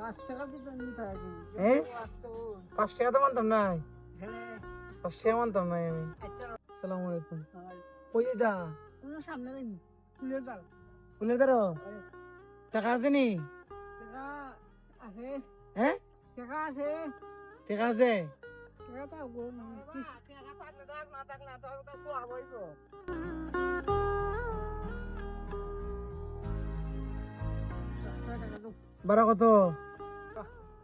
পাঁচ টাকা তো মানতাম নাই হ্যাঁ। পাঁচ টাকা মানতাম নাই আমি। আচ্ছা। আসসালামু আলাইকুম। সামনে দাঁড়ো টাকা আছে নি? হ্যাঁ টাকা আছে। টাকা আছে? বারো কত?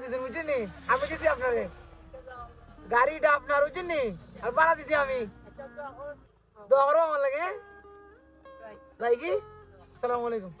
দিয়েছেন বুঝছেন? আমি দিছি আপনারে গাড়িটা আপনার বুঝছেন? আর বাড়া দিছি আমি আচ্ছা দোয়া করো আমার লাগে যাই। যাই কি সালাম আলাইকুম